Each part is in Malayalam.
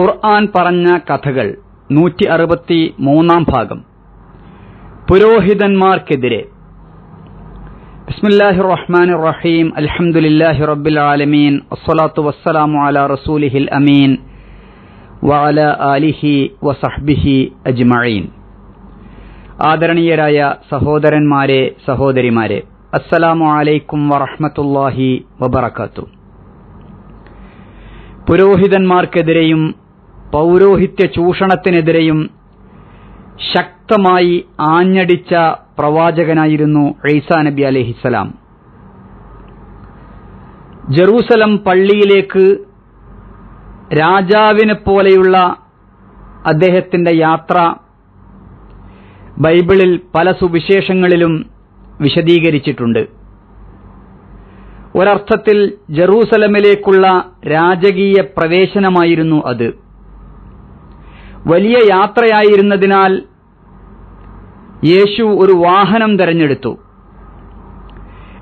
ഖുർആൻ പറഞ്ഞ കഥകൾ നൂറ്റി അറുപത്തി മൂന്നാം ഭാഗം. പുരോഹിതന്മാർക്കെതിരെ. ബിസ്മില്ലാഹി റഹ്മാൻ റഹീം അൽഹംദുലില്ലാഹി റബ്ബിൽ ആലമീൻ. അസ്സലാത്തു വസ്സലാമു അല റസൂലിഹിൽ അമീൻ. വഅല ആലിഹി വസഹ്ബിഹി അജ്മഈൻ. ആദരണീയരായ സഹോദരന്മാരെ സഹോദരിമാരെ അസ്സലാമു അലൈക്കും വറഹ്മത്തുള്ളാഹി വബറക്കാത്തു പുരോഹിതന്മാർക്കെതിരെയും പൗരോഹിത്യ ചൂഷണത്തിനെതിരെയും ശക്തമായി ആഞ്ഞടിച്ച പ്രവാചകനായിരുന്നു ഈസാ നബി അലഹിസലാം ജറൂസലം പള്ളിയിലേക്ക് രാജാവിനെ പോലെയുള്ള അദ്ദേഹത്തിന്റെ യാത്ര ബൈബിളിൽ പല സുവിശേഷങ്ങളിലും വിശദീകരിച്ചിട്ടുണ്ട്. ഒരർത്ഥത്തിൽ ജറൂസലമിലേക്കുള്ള രാജകീയ പ്രവേശനമായിരുന്നു അത്. വലിയ യാത്രയായിരുന്നതിനാൽ യേശു ഒരു വാഹനം തെരഞ്ഞെടുത്തു.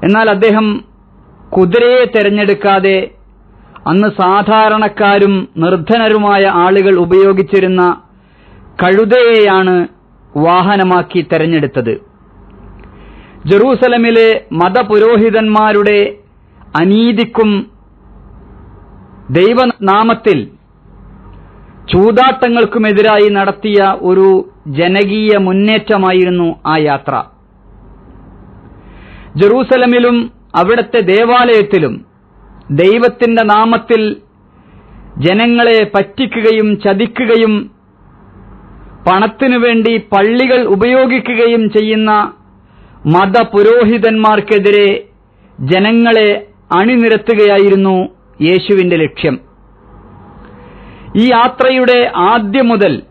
എന്നാൽ അദ്ദേഹം കുതിരയെ തെരഞ്ഞെടുക്കാതെ അന്ന് സാധാരണക്കാരും നിർധനരുമായ ആളുകൾ ഉപയോഗിച്ചിരുന്ന കഴുതയെയാണ് വാഹനമാക്കി തെരഞ്ഞെടുത്തത്. ജറൂസലമിലെ മതപുരോഹിതന്മാരുടെ അനീതിക്കും ദൈവനാമത്തിൽ ചൂതാട്ടങ്ങൾക്കുമെതിരായി നടത്തിയ ഒരു ജനകീയ മുന്നേറ്റമായിരുന്നു ആ യാത്ര. ജറൂസലമിലും അവിടത്തെ ദേവാലയത്തിലും ദൈവത്തിന്റെ നാമത്തിൽ ജനങ്ങളെ പറ്റിക്കുകയും ചതിക്കുകയും പണത്തിനു വേണ്ടി പള്ളികൾ ഉപയോഗിക്കുകയും ചെയ്യുന്ന മതപുരോഹിതന്മാർക്കെതിരെ ജനങ്ങളെ അണിനിരത്തുകയായിരുന്നു യേശുവിന്റെ ലക്ഷ്യം. ഈ യാത്രയുടെ ആദ്യം മുതൽ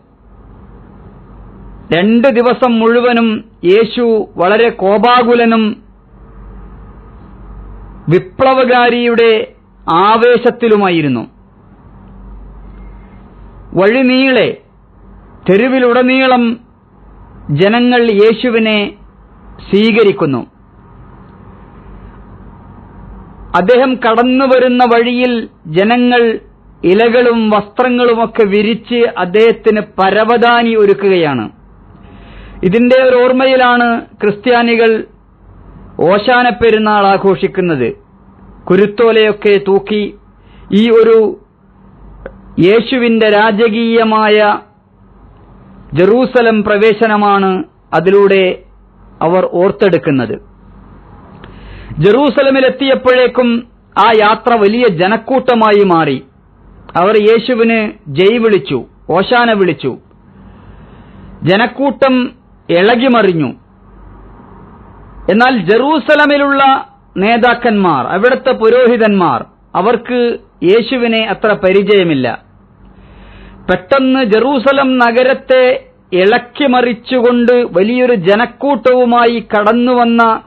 രണ്ട് ദിവസം മുഴുവനും യേശു വളരെ കോപാകുലനും വിപ്ലവകാരിയുടെ ആവേശത്തിലുമായിരുന്നു. വഴിനീളെ തെരുവിലുടനീളം ജനങ്ങൾ യേശുവിനെ സ്വീകരിക്കുന്നു. അദ്ദേഹം കടന്നുവരുന്ന വഴിയിൽ ജനങ്ങൾ ഇലകളും വസ്ത്രങ്ങളുമൊക്കെ വിരിച്ച് അദ്ദേഹത്തിന് പരവതാനി ഒരുക്കുകയാണ്. ഇതിന്റെ ഒരു ഓർമ്മയിലാണ് ക്രിസ്ത്യാനികൾ ഓശാന പെരുന്നാൾ ആഘോഷിക്കുന്നത്. കുരുത്തോലയൊക്കെ തൂക്കി ഈ ഒരു യേശുവിന്റെ രാജകീയമായ ജറൂസലം പ്രവേശനമാണ് അതിലൂടെ അവർ ഓർത്തെടുക്കുന്നത്. ജറൂസലമിലെത്തിയപ്പോഴേക്കും ആ യാത്ര വലിയ ജനക്കൂട്ടമായി മാറി. അവർ യേശുവിന് ജയ് വിളിച്ചു ഓശാന വിളിച്ചു. ജനക്കൂട്ടം ഇളകിമറിഞ്ഞു. എന്നാൽ ജറൂസലമിലുള്ള നേതാക്കന്മാർ അവിടുത്തെ പുരോഹിതന്മാർ അവർക്ക് യേശുവിനെ അത്ര പരിചയമില്ല. പെട്ടെന്ന് ജറൂസലം നഗരത്തെ ഇളക്കിമറിച്ചുകൊണ്ട് വലിയൊരു ജനക്കൂട്ടവുമായി കടന്നുവന്ന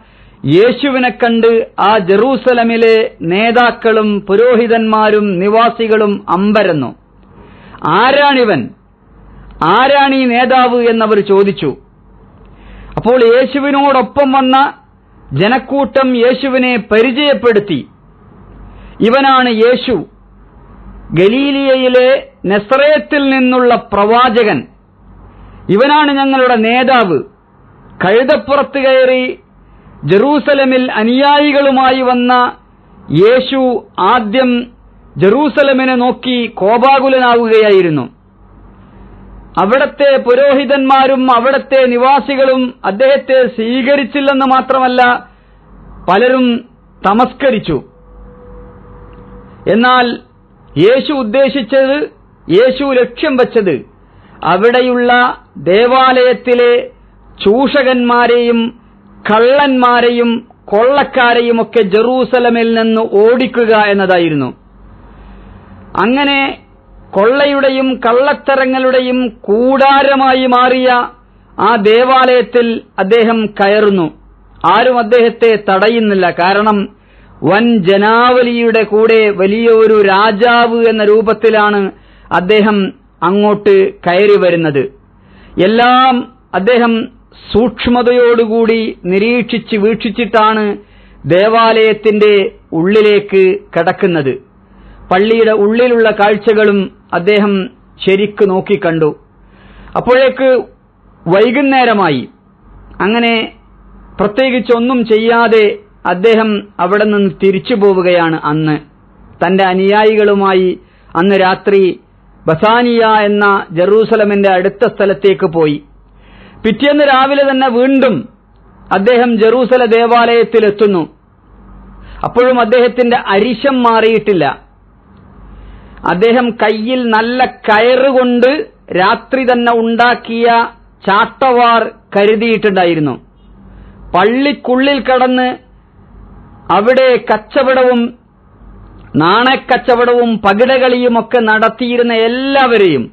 യേശുവിനെ കണ്ട് ആ ജറൂസലമിലെ നേതാക്കളും പുരോഹിതന്മാരും നിവാസികളും അമ്പരന്നു. ആരാണിവൻ? ആരാണീ നേതാവ് എന്നവർ ചോദിച്ചു. അപ്പോൾ യേശുവിനോടൊപ്പം വന്ന ജനക്കൂട്ടം യേശുവിനെ പരിചയപ്പെടുത്തി. ഇവനാണ് യേശു ഗലീലിയയിലെ നെസ്രയത്തിൽ നിന്നുള്ള പ്രവാചകൻ. ഇവനാണ് ഞങ്ങളുടെ നേതാവ്. കഴുതപ്പുറത്ത് കയറി ജറൂസലമിൽ അനുയായികളുമായി വന്ന യേശു ആദ്യം ജറൂസലമിനെ നോക്കി കോപാകുലനാവുകയായിരുന്നു. അവിടത്തെ പുരോഹിതന്മാരും അവിടത്തെ നിവാസികളും അദ്ദേഹത്തെ സ്വീകരിച്ചില്ലെന്ന് മാത്രമല്ല പലരും തമസ്കരിച്ചു. എന്നാൽ യേശു ഉദ്ദേശിച്ചത് യേശു ലക്ഷ്യം വച്ചത് അവിടെയുള്ള ദേവാലയത്തിലെ ചൂഷകന്മാരെയും കള്ളന്മാരെയും കൊള്ളക്കാരെയുമൊക്കെ ജറൂസലമിൽ നിന്ന് ഓടിക്കുക എന്നതായിരുന്നു. അങ്ങനെ കൊള്ളയുടെയും കള്ളത്തരങ്ങളുടെയും കൂടാരമായി മാറിയ ആ ദേവാലയത്തിൽ അദ്ദേഹം കയറുന്നു. ആരും അദ്ദേഹത്തെ തടയുന്നില്ല. കാരണം വൻ ജനാവലിയുടെ കൂടെ വലിയൊരു രാജാവ് എന്ന രൂപത്തിലാണ് അദ്ദേഹം അങ്ങോട്ട് കയറി വരുന്നത്. എല്ലാം അദ്ദേഹം സൂക്ഷ്മതയോടുകൂടി നിരീക്ഷിച്ച് വീക്ഷിച്ചിട്ടാണ് ദേവാലയത്തിന്റെ ഉള്ളിലേക്ക് കടക്കുന്നത്. പള്ളിയുടെ ഉള്ളിലുള്ള കാഴ്ചകളും അദ്ദേഹം ശരിക്ക് നോക്കിക്കണ്ടു. അപ്പോഴേക്ക് വൈകുന്നേരമായി. അങ്ങനെ പ്രത്യേകിച്ച് ഒന്നും ചെയ്യാതെ അദ്ദേഹം അവിടെ നിന്ന് തിരിച്ചു പോവുകയാണ് അന്ന്. തന്റെ അനുയായികളുമായി അന്ന് രാത്രി ബസാനിയ എന്ന ജെറൂസലമിന്റെ അടുത്ത സ്ഥലത്തേക്ക് പോയി. പിറ്റേന്ന് രാവിലെ തന്നെ വീണ്ടും അദ്ദേഹം ജെറൂസല ദേവാലയത്തിലെത്തുന്നു. അപ്പോഴും അദ്ദേഹത്തിന്റെ അരിശം മാറിയിട്ടില്ല. അദ്ദേഹം കയ്യിൽ നല്ല കയറുകൊണ്ട് രാത്രി തന്നെ ഉണ്ടാക്കിയ ചാട്ടവാർ കരുതിയിട്ടുണ്ടായിരുന്നു. പള്ളിക്കുള്ളിൽ കടന്ന് അവിടെ കച്ചവടവും നാണക്കച്ചവടവും പകിടകളിയുമൊക്കെ നടത്തിയിരുന്ന എല്ലാവരെയും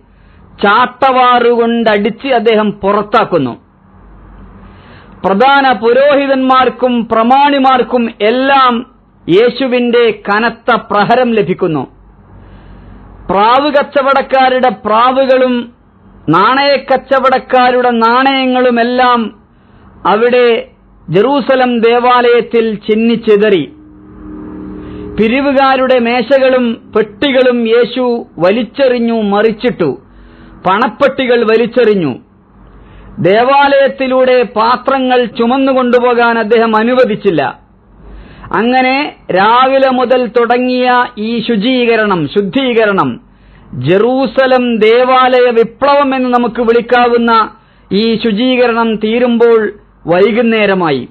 ചാട്ടവാറുകൊണ്ടടിച്ച് അദ്ദേഹം പുറത്താക്കുന്നു. പ്രധാന പുരോഹിതന്മാർക്കും പ്രമാണിമാർക്കും എല്ലാം യേശുവിന്റെ കനത്ത പ്രഹരം ലഭിക്കുന്നു. പ്രാവ് കച്ചവടക്കാരുടെ പ്രാവുകളും നാണയക്കച്ചവടക്കാരുടെ നാണയങ്ങളുമെല്ലാം അവിടെ ജെറൂസലം ദേവാലയത്തിൽ ചിന്നിച്ചെതറി. പിരിവുകാരുടെ മേശകളും പെട്ടികളും യേശു വലിച്ചെറിഞ്ഞു മറിച്ചിട്ടു. പണപ്പെട്ടികൾ വലിച്ചെറിഞ്ഞു. ദേവാലയത്തിലൂടെ പാത്രങ്ങൾ ചുമന്നുകൊണ്ടുപോകാൻ അദ്ദേഹം അനുവദിച്ചില്ല. അങ്ങനെ രാവിലെ മുതൽ തുടങ്ങിയ ഈ ശുചീകരണം ശുദ്ധീകരണം ജെറൂസലം ദേവാലയ വിപ്ലവം എന്ന് നമുക്ക് വിളിക്കാവുന്ന ഈ ശുചീകരണം തീരുമ്പോൾ വൈകുന്നേരമായി.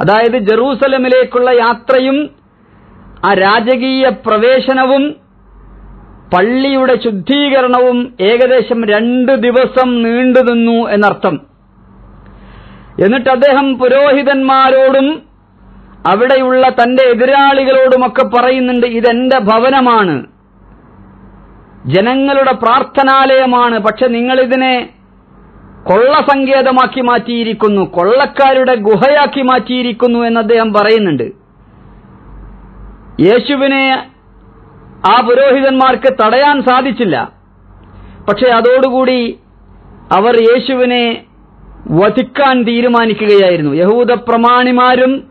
അതായത് ജെറൂസലമിലേക്കുള്ള യാത്രയും ആ രാജകീയ പ്രവേശനവും പള്ളിയുടെ ശുദ്ധീകരണവും ഏകദേശം രണ്ട് ദിവസം നീണ്ടുനിന്നു എന്നർത്ഥം. എന്നിട്ട് അദ്ദേഹം പുരോഹിതന്മാരോടും അവിടെയുള്ള തന്റെ എതിരാളികളോടുമൊക്കെ പറയുന്നുണ്ട് ഇതെന്റെ ഭവനമാണ്. ജനങ്ങളുടെ പ്രാർത്ഥനാലയമാണ്. പക്ഷെ നിങ്ങളിതിനെ കൊള്ളസങ്കേതമാക്കി മാറ്റിയിരിക്കുന്നു കൊള്ളക്കാരുടെ ഗുഹയാക്കി മാറ്റിയിരിക്കുന്നു എന്ന് അദ്ദേഹം പറയുന്നുണ്ട്. യേശുവിനെ ആ പുരോഹിതന്മാർക്ക് തടയാൻ സാധിച്ചില്ല. പക്ഷെ അതോടുകൂടി അവർ യേശുവിനെ വധിക്കാൻ തീരുമാനിക്കുകയായിരുന്നു. യഹൂദ പ്രമാണിമാരും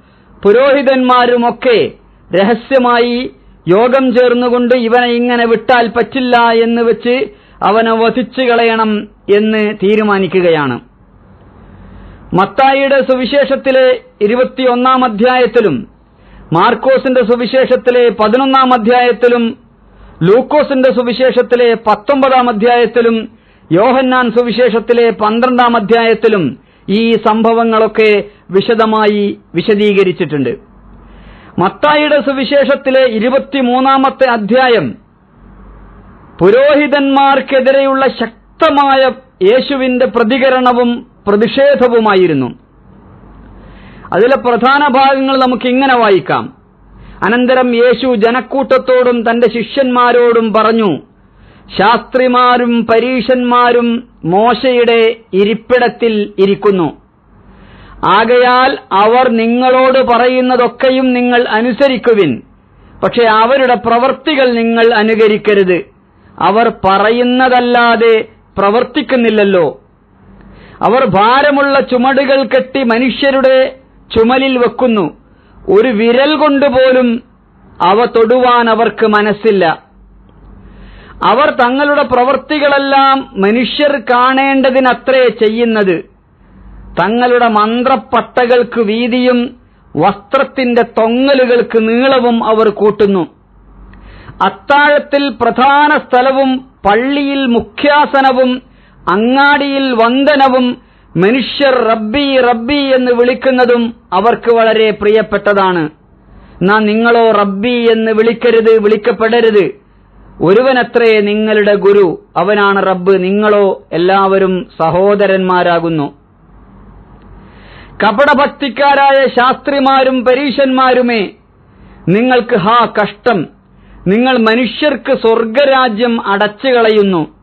പുരോഹിതന്മാരുമൊക്കെ രഹസ്യമായി യോഗം ചേർന്നുകൊണ്ട് ഇവനെ ഇങ്ങനെ വിട്ടാൽ പറ്റില്ല എന്ന് വെച്ച് അവനെ വധിച്ചു കളയണം എന്ന് തീരുമാനിക്കുകയാണ്. മത്തായിയുടെ സുവിശേഷത്തിലെ ഇരുപത്തിയൊന്നാം അധ്യായത്തിലും മാർക്കോസിന്റെ സുവിശേഷത്തിലെ പതിനൊന്നാം അധ്യായത്തിലും ലൂക്കോസിന്റെ സുവിശേഷത്തിലെ പത്തൊമ്പതാം അധ്യായത്തിലും യോഹന്നാൻ സുവിശേഷത്തിലെ പന്ത്രണ്ടാം അധ്യായത്തിലും ഈ സംഭവങ്ങളൊക്കെ വിശദമായി വിശദീകരിച്ചിട്ടുണ്ട്. മത്തായിയുടെ സുവിശേഷത്തിലെ ഇരുപത്തിമൂന്നാമത്തെ അധ്യായം പുരോഹിതന്മാർക്കെതിരെയുള്ള ശക്തമായ യേശുവിന്റെ പ്രതികരണവും പ്രതിഷേധവുമായിരുന്നു. അതിലെ പ്രധാന ഭാഗങ്ങൾ നമുക്ക് ഇങ്ങനെ വായിക്കാം. അനന്തരം യേശു ജനക്കൂട്ടത്തോടും തന്റെ ശിഷ്യന്മാരോടും പറഞ്ഞു ശാസ്ത്രിമാരും പരീഷന്മാരും മോശയുടെ ഇരിപ്പിടത്തിൽ ഇരിക്കുന്നു. ആകയാൽ അവർ നിങ്ങളോട് പറയുന്നതൊക്കെയും നിങ്ങൾ അനുസരിക്കുവിൻ പക്ഷെ അവരുടെ പ്രവർത്തികൾ നിങ്ങൾ അനുകരിക്കരുത്. അവർ പറയുന്നതല്ലാതെ പ്രവർത്തിക്കുന്നില്ലല്ലോ. അവർ ഭാരമുള്ള ചുമടുകൾ കെട്ടി മനുഷ്യരുടെ ചുമലിൽ വെക്കുന്നു. ഒരു വിരൽ കൊണ്ടുപോലും അവ തൊടുവാൻ അവർക്ക് മനസ്സില്ല. അവർ തങ്ങളുടെ പ്രവൃത്തികളെല്ലാം മനുഷ്യർ കാണേണ്ടതിനത്രേ ചെയ്യുന്നത്. തങ്ങളുടെ മന്ത്രപ്പട്ടകൾക്ക് വീതിയും വസ്ത്രത്തിന്റെ തൊങ്ങലുകൾക്ക് നീളവും അവർ കൂട്ടുന്നു. അത്താഴത്തിൽ പ്രധാന സ്ഥലവും പള്ളിയിൽ മുഖ്യാസനവും അങ്ങാടിയിൽ വന്ദനവും മനുഷ്യർ റബ്ബി റബ്ബി എന്ന് വിളിക്കുന്നതും അവർക്ക് വളരെ പ്രിയപ്പെട്ടതാണ്. നാം നിങ്ങളോ റബ്ബി എന്ന് വിളിക്കരുത് വിളിക്കപ്പെടരുത്. ഒരുവനത്രേ നിങ്ങളുടെ ഗുരു അവനാണ് റബ്ബ്. നിങ്ങളോ എല്ലാവരും സഹോദരന്മാരാകുന്നു. കപടഭക്തിക്കാരായ ശാസ്ത്രിമാരും പരീശന്മാരുമേ നിങ്ങൾക്ക് ഹാ കഷ്ടം. നിങ്ങൾ മനുഷ്യർക്ക് സ്വർഗരാജ്യം അടച്ചു കളയുന്നു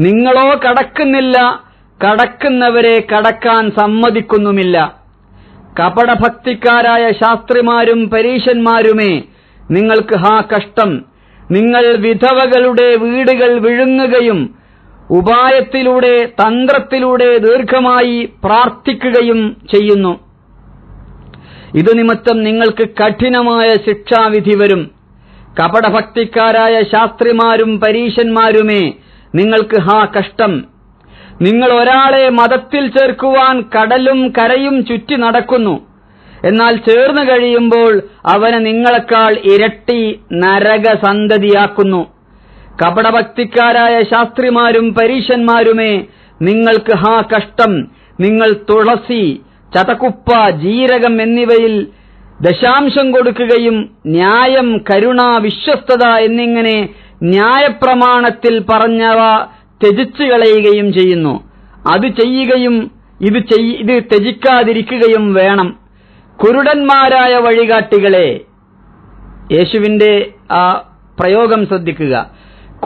നിങ്ങളോ കടക്കുന്നില്ല കടക്കുന്നവരെ കടക്കാൻ സമ്മതിക്കുന്നുമില്ല. കപടഭക്തിക്കാരായ ശാസ്ത്രിമാരും പരീശന്മാരുമേ നിങ്ങൾക്ക് ഹാ കഷ്ടം. നിങ്ങൾ വിധവകളുടെ വീടുകൾ വിഴുങ്ങുകയും ഉപായത്തിലൂടെ തന്ത്രത്തിലൂടെ ദീർഘമായി പ്രാർത്ഥിക്കുകയും ചെയ്യുന്നു. ഇതു നിമിത്തം നിങ്ങൾക്ക് കഠിനമായ ശിക്ഷാവിധി വരും. കപടഭക്തിക്കാരായ ശാസ്ത്രിമാരും പരീശന്മാരുമേ നിങ്ങൾക്ക് ഹാ കഷ്ടം. നിങ്ങൾ ഒരാളെ മതത്തിൽ ചേർക്കുവാൻ കടലും കരയും ചുറ്റി നടക്കുന്നു. എന്നാൽ ചേർന്നു കഴിയുമ്പോൾ അവനെ നിങ്ങളെക്കാൾ ഇരട്ടി നരകസന്തതിയാക്കുന്നു കപടഭക്തിക്കാരായ ശാസ്ത്രിമാരും പരീശന്മാരുമേ നിങ്ങൾക്ക് ഹാ കഷ്ടം നിങ്ങൾ തുളസി ചതക്കുപ്പ ജീരകം എന്നിവയിൽ ദശാംശം കൊടുക്കുകയും ന്യായം കരുണ വിശ്വസ്തത എന്നിങ്ങനെ ന്യായപ്രമാണത്തിൽ പറഞ്ഞവ ത്യജിച്ചു കളയുകയും ചെയ്യുന്നു. അത് ചെയ്യുകയും ഇത് ഇത് ത്യജിക്കാതിരിക്കുകയും വേണം. കുരുടന്മാരായ വഴികാട്ടികളെ യേശുവിന്റെ ആ പ്രയോഗം ശ്രദ്ധിക്കുക.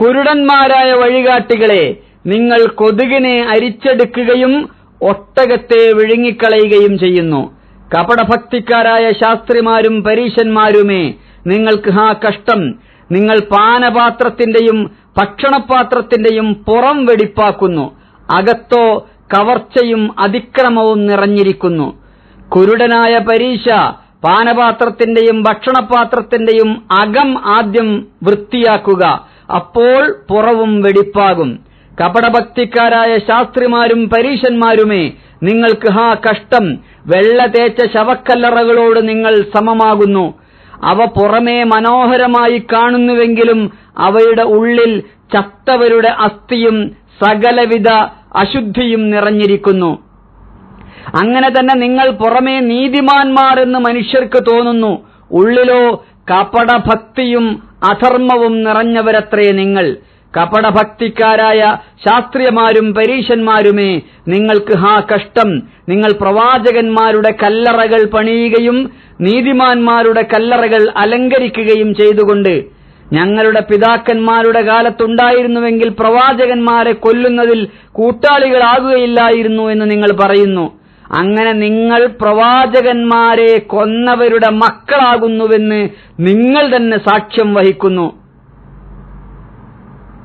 കുരുടന്മാരായ വഴികാട്ടികളെ നിങ്ങൾ കൊതുകിനെ അരിച്ചെടുക്കുകയും ഒട്ടകത്തെ വിഴുങ്ങിക്കളയുകയും ചെയ്യുന്നു. കപടഭക്തിക്കാരായ ശാസ്ത്രിമാരും പരീശന്മാരുമേ നിങ്ങൾക്ക് ആ കഷ്ടം നിങ്ങൾ പാനപാത്രത്തിന്റെയും ഭക്ഷണപാത്രത്തിന്റെയും പുറം വെടിപ്പാക്കുന്നു. അകത്തോ കവർച്ചയും അതിക്രമവും നിറഞ്ഞിരിക്കുന്നു. കുരുടനായ പരീശ പാനപാത്രത്തിന്റെയും ഭക്ഷണപാത്രത്തിന്റെയും അകം ആദ്യം വൃത്തിയാക്കുക. അപ്പോൾ പുറവും വെടിപ്പാകും. കപടഭക്തിക്കാരായ ശാസ്ത്രിമാരും പരീശന്മാരുമേ നിങ്ങൾക്ക് ഹാ കഷ്ടം. വെള്ള തേച്ച ശവക്കല്ലറകളോട് നിങ്ങൾ സമമാകുന്നു. അവ പുറമേ മനോഹരമായി കാണുന്നുവെങ്കിലും അവയുടെ ഉള്ളിൽ ചത്തവരുടെ അസ്ഥിയും സകലവിധ അശുദ്ധിയും നിറഞ്ഞിരിക്കുന്നു. അങ്ങനെ തന്നെ നിങ്ങൾ പുറമേ നീതിമാന്മാർ എന്ന് മനുഷ്യർക്ക് തോന്നുന്നു. ഉള്ളിലോ കപടഭക്തിയും അധർമ്മവും നിറഞ്ഞവരത്രേ നിങ്ങൾ. കപടഭക്തിക്കാരായ ശാസ്ത്രീയമാരും പരീശന്മാരുമേ നിങ്ങൾക്ക് ഹാ കഷ്ടം. നിങ്ങൾ പ്രവാചകന്മാരുടെ കല്ലറകൾ പണിയുകയും നീതിമാന്മാരുടെ കല്ലറകൾ അലങ്കരിക്കുകയും ചെയ്തുകൊണ്ട് ഞങ്ങളുടെ പിതാക്കന്മാരുടെ കാലത്തുണ്ടായിരുന്നുവെങ്കിൽ പ്രവാചകന്മാരെ കൊല്ലുന്നതിൽ കൂട്ടാളികളാകുകയില്ലായിരുന്നു എന്ന് നിങ്ങൾ പറയുന്നു. അങ്ങനെ നിങ്ങൾ പ്രവാചകന്മാരെ കൊന്നവരുടെ മക്കളാകുന്നുവെന്ന് നിങ്ങൾ തന്നെ സാക്ഷ്യം വഹിക്കുന്നു.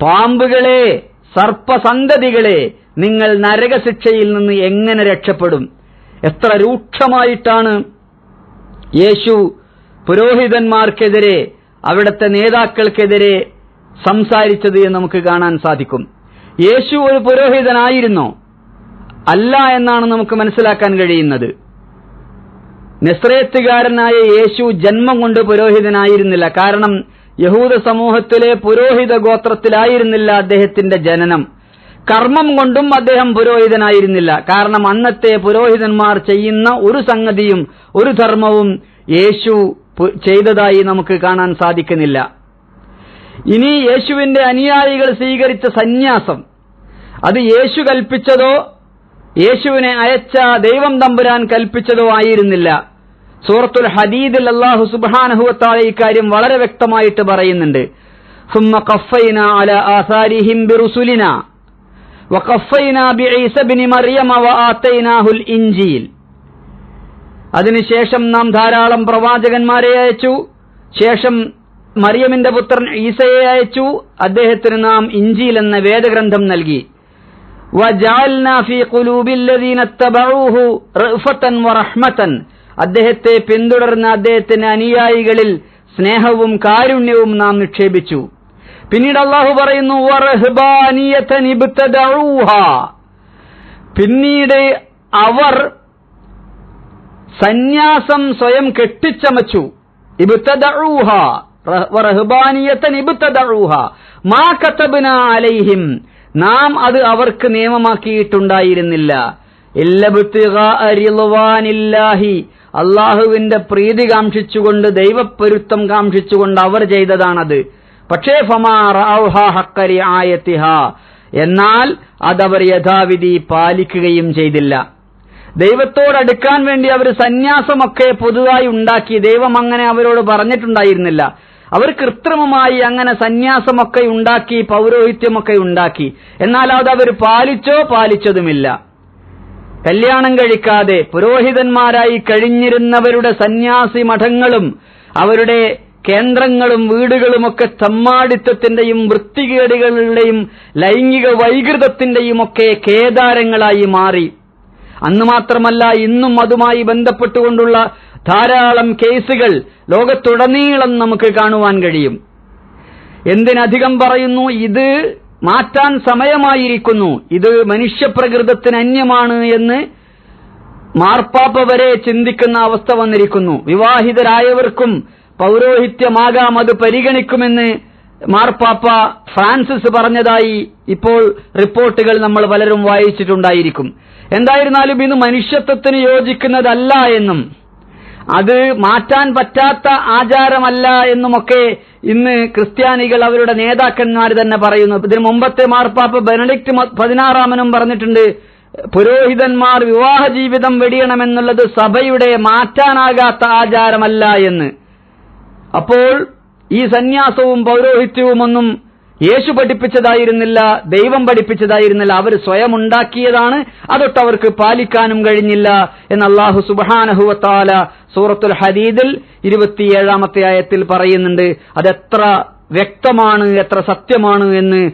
പാമ്പുകളെ സർപ്പസന്തതികളെ നിങ്ങൾ നരകശിക്ഷയിൽ നിന്ന് എങ്ങനെ രക്ഷപ്പെടും? എത്ര രൂക്ഷമായിട്ടാണ് യേശു പുരോഹിതന്മാർക്കെതിരെ അവിടുത്തെ നേതാക്കൾക്കെതിരെ സംസാരിച്ചത് എന്ന് നമുക്ക് കാണാൻ സാധിക്കും. യേശു ഒരു പുരോഹിതനായിരുന്നോ. അല്ല എന്നാണ് നമുക്ക് മനസ്സിലാക്കാൻ കഴിയുന്നത്. നിസ്രയത്തുകാരനായ യേശു ജന്മം കൊണ്ട് പുരോഹിതനായിരുന്നില്ല. കാരണം യഹൂദ സമൂഹത്തിലെ പുരോഹിത ഗോത്രത്തിലായിരുന്നില്ല അദ്ദേഹത്തിന്റെ ജനനം. കർമ്മം കൊണ്ടും അദ്ദേഹം പുരോഹിതനായിരുന്നില്ല. കാരണം അന്നത്തെ പുരോഹിതന്മാർ ചെയ്യുന്ന ഒരു സംഗതിയും ഒരു ധർമ്മവും യേശു ചെയ്തതായി നമുക്ക് കാണാൻ സാധിക്കുന്നില്ല ഇനി യേശുവിന്റെ അനുയായികൾ സ്വീകരിച്ച സന്യാസം അത് യേശു കൽപ്പിച്ചതോ യേശുവിനെ അയച്ച ദൈവം തമ്പുരാൻ കൽപ്പിച്ചതോ ആയിരുന്നില്ല സൂറത്തുൽ ഹദീദിൽ അല്ലാഹു സുബ്ഹാനഹുവത്താല ഇക്കാര്യം വളരെ വ്യക്തമായിട്ട് പറയുന്നുണ്ട് ثم قفينا على آثارهم برسلنا وقفينا بعيسى بن مريم وآتيناه الإنجيل അതിനുശേഷം നാം ധാരാളം പ്രവാചകന്മാരെ അയച്ചു. ശേഷം മറിയമിന്റെ പുത്രൻ ഈസയെ അയച്ചു. അദ്ദേഹത്തിന് നാം ഇഞ്ചിൽ എന്ന വേദഗ്രന്ഥം നൽകി. അദ്ദേഹത്തെ പിന്തുടർന്ന അദ്ദേഹത്തിന്റെ അനുയായികളിൽ സ്നേഹവും കാരുണ്യവും നാം നിക്ഷേപിച്ചു. പിന്നീട് അള്ളാഹു പറയുന്നു പിന്നീട് അവർ സന്യാസം സ്വയം കെട്ടിച്ചമച്ചു. വറഹ്ബാനിയതൻ മാ കത്തബിന അലൈഹിം. നാം അത് അവർക്ക് നിയമമാക്കിയിട്ടുണ്ടായിരുന്നില്ല. അള്ളാഹുവിന്റെ പ്രീതി കാംക്ഷിച്ചുകൊണ്ട് ദൈവപ്പൊരുത്തം കാംക്ഷിച്ചുകൊണ്ട് അവർ ചെയ്തതാണത്. പക്ഷേ റിആയത്തിഹ. എന്നാൽ അതവർ യഥാവിധി പാലിക്കുകയും ചെയ്തില്ല. ദൈവത്തോടടുക്കാൻ വേണ്ടി അവർ സന്യാസമൊക്കെ പൊതുവായി ഉണ്ടാക്കി. ദൈവം അങ്ങനെ അവരോട് പറഞ്ഞിട്ടുണ്ടായിരുന്നില്ല. അവർ കൃത്രിമമായി അങ്ങനെ സന്യാസമൊക്കെ ഉണ്ടാക്കി പൗരോഹിത്യമൊക്കെ ഉണ്ടാക്കി. എന്നാൽ അത് അവർ പാലിച്ചോ പാലിച്ചതുമില്ല. കല്യാണം കഴിക്കാതെ പുരോഹിതന്മാരായി കഴിഞ്ഞിരുന്നവരുടെ സന്യാസി മഠങ്ങളും അവരുടെ കേന്ദ്രങ്ങളും വീടുകളുമൊക്കെ തമ്മാടിത്തത്തിന്റെയും വൃത്തികേടുകളുടെയും ലൈംഗിക വൈകൃതത്തിന്റെയും ഒക്കെ കേദാരങ്ങളായി മാറി. അന്ന് മാത്രമല്ല ഇന്നും അതുമായി ബന്ധപ്പെട്ടുകൊണ്ടുള്ള ധാരാളം കേസുകൾ ലോകത്തുടനീളം നമുക്ക് കാണുവാൻ കഴിയും. എന്തിനധികം പറയുന്നു ഇത് മാറ്റാൻ സമയമായിരിക്കുന്നു ഇത് മനുഷ്യപ്രകൃതത്തിന് അന്യമാണ് എന്ന് മാർപ്പാപ്പ വരെ ചിന്തിക്കുന്ന അവസ്ഥ വന്നിരിക്കുന്നു. വിവാഹിതരായവർക്കും പൗരോഹിത്യമാകാം അത് പരിഗണിക്കുമെന്ന് മാർപ്പാപ്പ ഫ്രാൻസിസ് പറഞ്ഞതായി ഇപ്പോൾ റിപ്പോർട്ടുകൾ നമ്മൾ പലരും വായിച്ചിട്ടുണ്ടായിരിക്കും. എന്തായിരുന്നാലും ഇത് മനുഷ്യത്വത്തിന് യോജിക്കുന്നതല്ല എന്നും അത് മാറ്റാൻ പറ്റാത്ത ആചാരമല്ല എന്നുമൊക്കെ ഇന്ന് ക്രിസ്ത്യാനികൾ അവരുടെ നേതാക്കന്മാർ തന്നെ പറയുന്നു. ഇതിന് മുമ്പത്തെ മാർപ്പാപ്പ് ബെനഡിക്ട് മ- പതിനാറാമനും പറഞ്ഞിട്ടുണ്ട് പുരോഹിതന്മാർ വിവാഹ ജീവിതം വെടിയണമെന്നുള്ളത് സഭയുടെ മാറ്റാനാകാത്ത ആചാരമല്ല എന്ന്. അപ്പോൾ ഈ സന്യാസവും പൗരോഹിത്യവും ഒന്നും യേശു പഠിപ്പിച്ചതായിരുന്നില്ല ദൈവം പഠിപ്പിച്ചതായിരുന്നില്ല അവർ സ്വയം ഉണ്ടാക്കിയതാണ് അതൊട്ട് അവർക്ക് പാലിക്കാനും കഴിഞ്ഞില്ല എന്ന് അള്ളാഹു സുബാനഹുവത്താല സൂറത്തുൽ ഹദീദിൽ ഇരുപത്തിയേഴാമത്തെ ആയത്തിൽ പറയുന്നുണ്ട്. അതെത്ര വ്യക്തമാണ് എത്ര സത്യമാണ് എന്ന്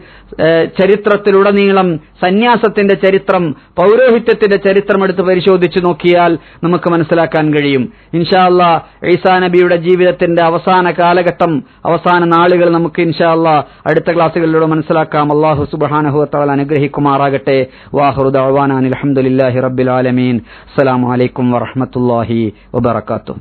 ചരിത്രത്തിലുടനീളം സന്യാസത്തിന്റെ ചരിത്രം പൗരോഹിത്യത്തിന്റെ ചരിത്രം എടുത്ത് പരിശോധിച്ചു നോക്കിയാൽ നമുക്ക് മനസ്സിലാക്കാൻ കഴിയും. ഇൻഷാല്ല ഈസാ നബിയുടെ ജീവിതത്തിന്റെ അവസാന കാലഘട്ടം അവസാന നാളുകൾ നമുക്ക് ഇൻഷാല്ല അടുത്ത ക്ലാസ്സുകളിലൂടെ മനസ്സിലാക്കാം. അള്ളാഹു സുബാനഹുത്താൽ അനുഗ്രഹിക്കുമാറാകട്ടെ. വാഹുദാൻ അലഹമുല്ലാഹി റബ്ബിൽ ആലമീൻ. അസ്സലാമു അലൈക്കും വറഹമത്തല്ലാഹി വബർക്കാത്തു